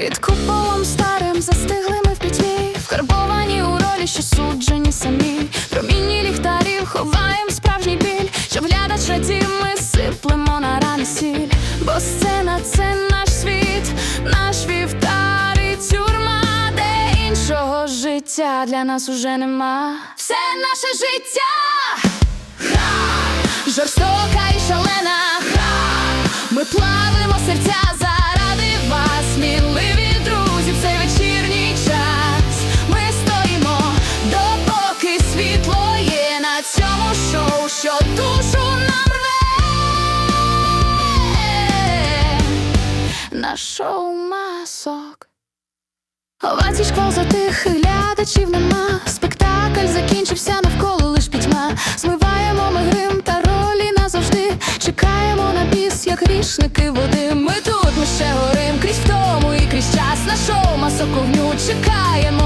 Під куполом старим застигли ми в петлі, вкарбовані у ролі, що суджені самі. Промінні ліхтарів ховаємо справжній біль, Щоб глядач радів ми сиплемо на рани сіль, бо сцена це наш світ, наш вівтар і тюрма, де іншого життя для нас уже нема. Все наше життя гра, жорстока і шалена гра, ми плавимо серця. Що душу нам рве. На шоу масок. Овацій шквал затих, глядачів нема. Спектакль закінчився навколо лиш пітьма. Змиваємо ми грим та ролі назавжди. Чекаємо на біс, як грішники води. Ми тут, ми ще горим, крізь втому і крізь час на шоу масок огню чекаємо.